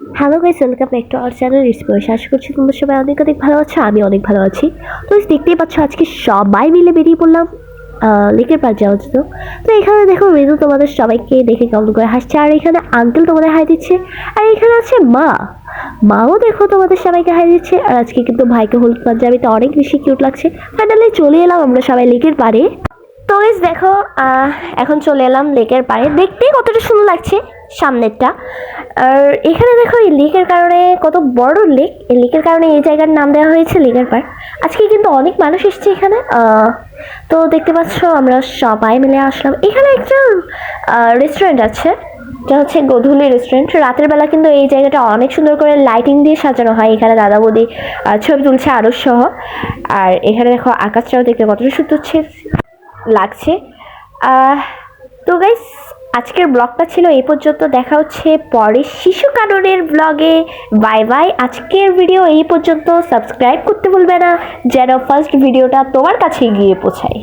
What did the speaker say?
Hello guys, welcome back to our channel রিসপোর্স আশা করছি তোমরা সবাই অনেক অনেক ভালো আছো, আমি অনেক ভালো আছি। তো দেখতেই পাচ্ছ, আজকে সবাই মিলে বেরিয়ে পড়লাম লেকের পার যাওয়ার জন্য। তো এখানে দেখো রেজু তোমাদের সবাইকে দেখে কেমন করে হাসছে। আর এখানে আঙ্কেল তোমাদের হাই দিচ্ছে, আর এখানে আছে মা। মাও দেখো তোমাদের সবাইকে হাই দিচ্ছে, আর আজকে কিন্তু ভাইকে হলুদ পাঞ্জাবিতে অনেক বেশি কিউট লাগছে। ফাইনালি চলে এলাম আমরা সবাই লেকের পাড়ে। তো দেখো এখন চলে এলাম লেকের পাড়ে। দেখতেই কতটা সুন্দর লাগছে। সামনেরটা। আর এখানে দেখো এই লেকের কারণে কত বড় লেক। এই লেকের কারণে এই জায়গার নাম দেওয়া হয়েছে লেকের পাড় আজকে কিন্তু অনেক মানুষ এসছে এখানে। তো দেখতে পাচ্ছ আমরা সবাই মিলে আসলাম। এখানে একটা রেস্টুরেন্ট আছে। এটা হচ্ছে গধুলি রেস্টুরেন্ট রাতের বেলা কিন্তু এই জায়গাটা অনেক সুন্দর করে লাইটিং দিয়ে সাজানো হয়। এখানে দাদা বৌদি ছবি তুলছে আরও সহ। আর এখানে দেখো আকাশটাও দেখতে কতটা সুন্দর লাগছে। তো গাইস আজকের ব্লগটা ছিল এই পর্যন্ত। দেখা হচ্ছে পরে শিশু কাননের ব্লগে। Bye bye. আজকের ভিডিও এই পর্যন্ত। সাবস্ক্রাইব করতে ভুলবে না। যেন ফার্স্ট ভিডিওটা তোমার কাছে গিয়ে পৌঁছায়।